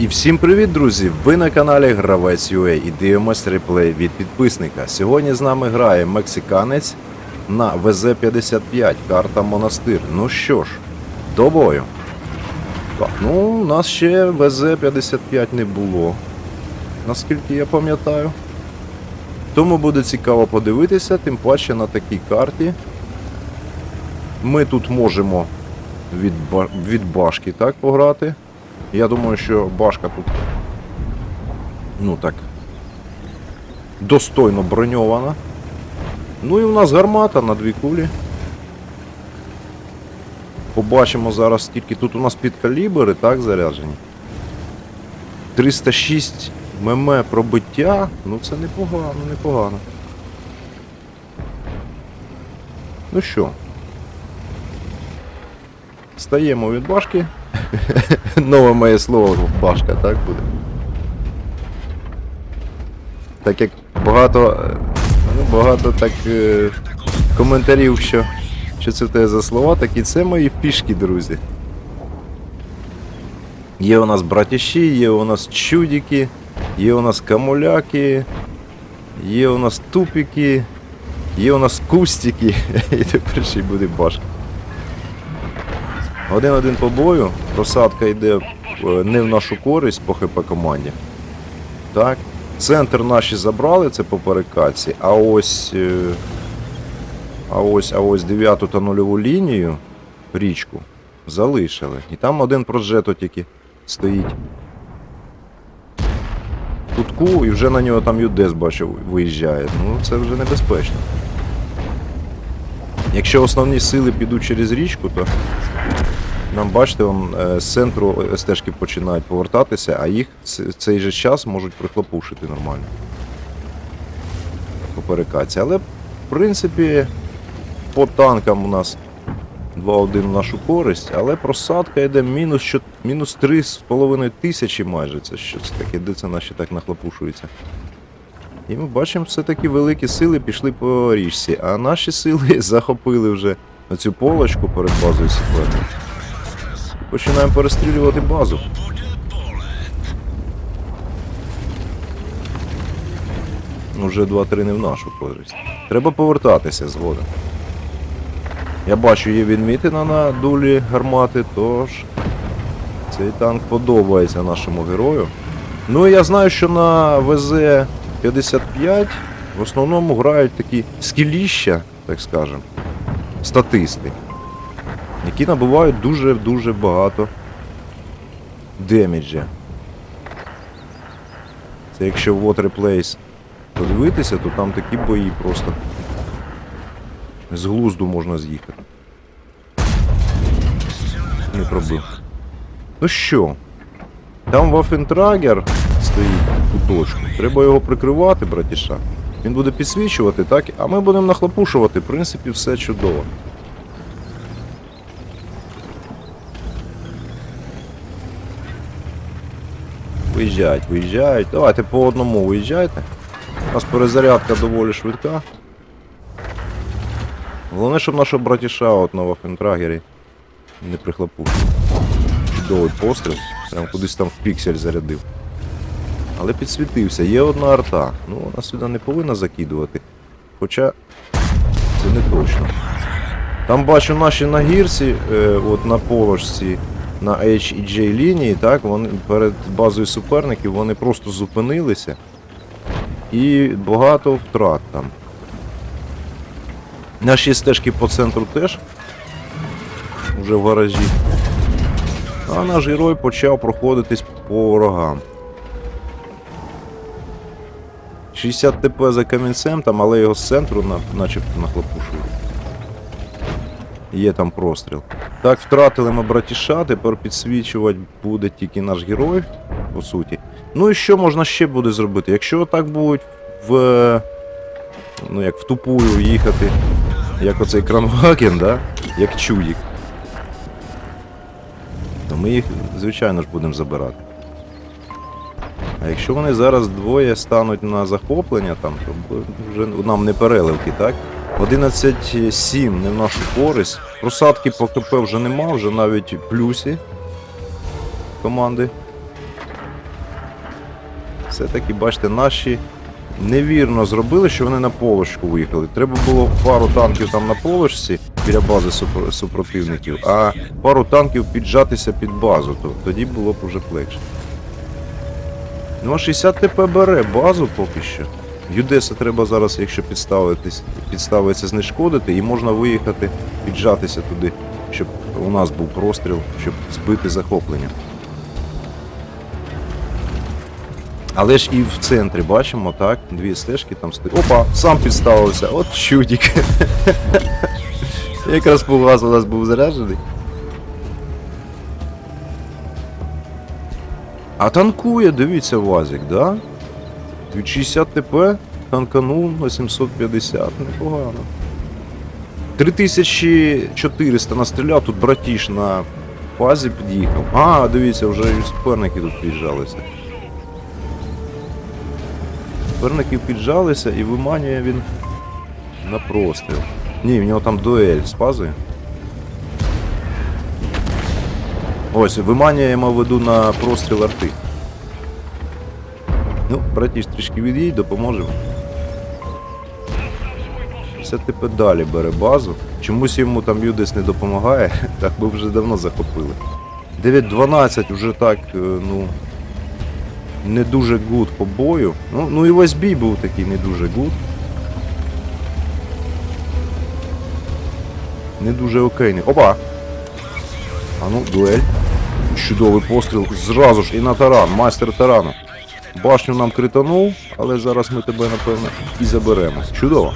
І всім привіт, друзі! Ви на каналі Гравець UA і дивимось реплей від підписника. Сьогодні з нами грає мексиканець на ВЗ-55, карта Монастир. Ну що ж, до бою. Так, ну у нас ще ВЗ-55 не було, наскільки я пам'ятаю. Тому буде цікаво подивитися, тим паче на такій карті. Ми тут можемо від, від башки так пограти. Я думаю, що башка тут ну так достойно броньована. Ну і в нас гармата на дві кулі. Побачимо зараз скільки тут у нас підкалібри, так, заряджені. 306 мм пробиття, ну це непогано, непогано. Ну що, стаємо від башки. Нове моє слово башка, так буде. Так як багато. е, Ну, багато так е, коментарів, що, що це тебе за слова, так і це мої фішки, друзі. Є у нас братіші, є у нас чудики, є у нас камуляки, є у нас тупіки, є у нас кустики, і тепер ще й буде башка. Один-один по бою. Просадка йде е, не в нашу користь по ХП команді. Так. Центр наші забрали, це по перекатці, а ось. е, А ось, а ось 9 та нульову лінію, річку, залишили. І там один прожето тільки стоїть. Кутку, і вже на нього там Юдес бачив, виїжджає. Ну це вже небезпечно. Якщо основні сили підуть через річку, то нам бачите, вон, е, з центру стежки починають повертатися, а їх в цей же час можуть прихлопушити нормально. По перекаці. Але, в принципі, по танкам у нас 2-1 в нашу користь, але просадка йде мінус, мінус 3,5 тисячі майже. Це що це таке, де це наші так нахлопушуються. І ми бачимо, все-таки великі сили пішли по річці, а наші сили захопили вже цю полочку перед базою суперника. Починаємо перестрілювати базу. Уже 2-3 не в нашу користь. Треба повертатися згодом. Я бачу, є відмітина на дулі гармати, тож цей танк подобається нашому герою. Ну і я знаю, що на ВЗ-55 в основному грають такі скіліща, так скажемо, статисти які набувають дуже-дуже багато деміджа. Це якщо в Water подивитися, то там такі бої просто з глузду можна з'їхати. Не пробив. Ну що, там Вафентрагер стоїть у куточку. Треба його прикривати, братіша. Він буде підсвічувати, так? А ми будемо нахлопушувати. В принципі, все чудово. Виїжджають, виїжджають. Давайте по одному виїжджайте. У нас перезарядка доволі швидка. Головне, щоб наша братіша от на Вафентрагері не прихлопушив. Чудовий постріл. Прям кудись там в піксель зарядив. Але підсвітився, є одна арта. Ну, вона сюди не повинна закидувати. Хоча це не точно. Там бачу наші на гірці, е, от на положці, на H і J лінії, так, вони перед базою суперників вони просто зупинилися. І багато втрат там. Наші стежки по центру теж. Уже в гаражі. А наш герой почав проходитись по ворогам. 60 ТП за камінцем, там, але його з центру на, начебто нахлопушили. Є там простріл. Так, втратили ми братіша, тепер підсвічувати буде тільки наш герой, по суті. Ну і що можна ще буде зробити? Якщо так будуть в. Ну, як в тупую їхати, як оцей кранваген, да? як чудік, то ми їх, звичайно ж, будемо забирати. А якщо вони зараз двоє стануть на захоплення, там, то вже нам не переливки, так? 11-7 не в нашу користь. Просадки по КП вже нема, вже навіть плюсі команди. Все-таки, бачите, наші невірно зробили, що вони на полочку виїхали. Треба було пару танків там на полочці біля бази супро- супротивників, а пару танків піджатися під базу. То, тоді було б уже легше. Ну, а 60 ТП бере базу поки що. Юдеса треба зараз, якщо підставитись, підставиться, знешкодити, і можна виїхати, піджатися туди, щоб у нас був простріл, щоб збити захоплення. Але ж і в центрі бачимо, так, дві стежки там стоять. Опа, сам підставився, от чудік. Якраз пугас у нас був заряджений. А танкує, дивіться, Вазик, да? Від 60 ТП танканув на 750, непогано. 3400 настріляв, тут братіш на фазі під'їхав. А, дивіться, вже і суперники тут під'їжджалися. Суперники піджалися і виманює він на простріл. Ні, в нього там дуель з фазою. Ось, виманює, я мав в виду на простріл арти. Ну, братіш, трішки від'їдь, допоможемо. Все типу далі бере базу. Чомусь йому там Юдес не допомагає, так би вже давно захопили. 9-12 вже так, е, ну. Не дуже гуд по бою. Ну, ну і весь бій був такий не дуже гуд. Не дуже окейний. Опа! А ну, дуель. Чудовий постріл зразу ж і на таран, майстер тарану. Башню нам кританув, але зараз ми тебе, напевно, і заберемо. Чудово.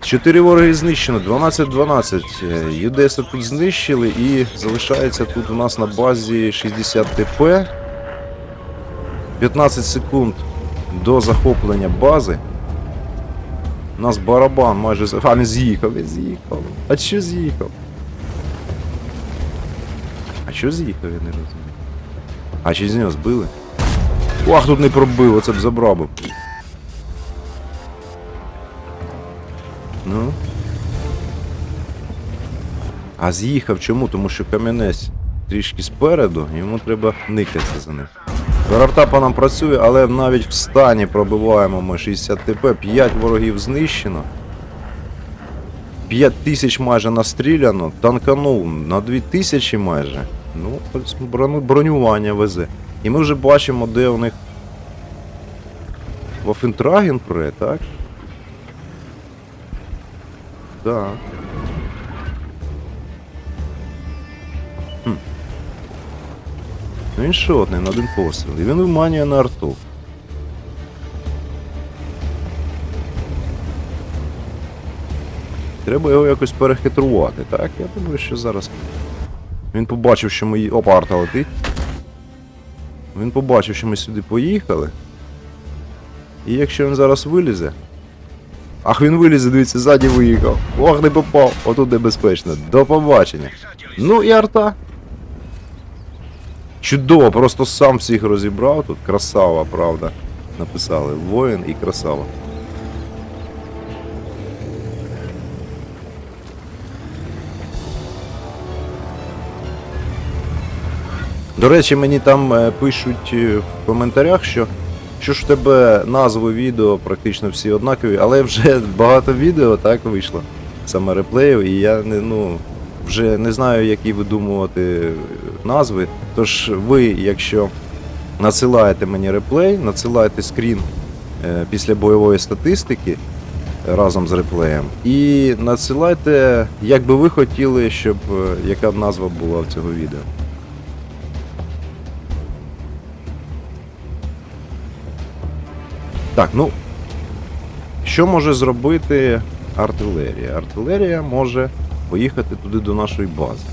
Чотири вороги знищено, 12-12. Е, Юдеса тут знищили і залишається тут у нас на базі 60 ТП. 15 секунд до захоплення бази. У нас барабан майже А, не з'їхав, не з'їхав. А що з'їхав? А що з'їхав, я не розумію. А чи з нього збили? Ох, тут не пробив, оце б забрав би. Ну. А з'їхав чому? Тому що камінець трішки спереду, йому треба никатися за ним. Гарарта по нам працює, але навіть в стані пробиваємо ми 60 ТП, 5 ворогів знищено. 5 тисяч майже настріляно, танканув на 2 тисячі майже. Ну, бронювання везе. І ми вже бачимо, де у них Вафентраген пре, так? Так. Хм. Ну він шотний на один постріл. І він виманює на арту. Треба його якось перехитрувати, так? Я думаю, що зараз. Він побачив, що ми. Опа, арта летить. Він побачив, що ми сюди поїхали. І якщо він зараз вилізе. Ах, він вилізе, дивіться, ззаді виїхав. Ох, не попав. Отут небезпечно. До побачення. Ну і арта. Чудово, просто сам всіх розібрав тут. Красава, правда. Написали. Воїн і красава. До речі, мені там е, пишуть е, в коментарях, що що ж в тебе назви відео практично всі однакові, але вже багато відео так вийшло. Саме реплеїв, і я не, ну, вже не знаю, які видумувати назви. Тож ви, якщо надсилаєте мені реплей, надсилайте скрін е, після бойової статистики разом з реплеєм. І надсилайте, як би ви хотіли, щоб яка б назва була в цього відео. Так, ну. Що може зробити артилерія? Артилерія може поїхати туди до нашої бази.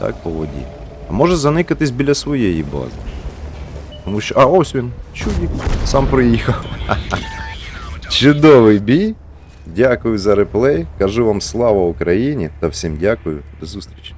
Так, по воді. А може заникатись біля своєї бази. Тому що. А, ось він. Чудік. Сам приїхав. Чудовий бій. Дякую за реплей. Кажу вам слава Україні та всім дякую. До зустрічі.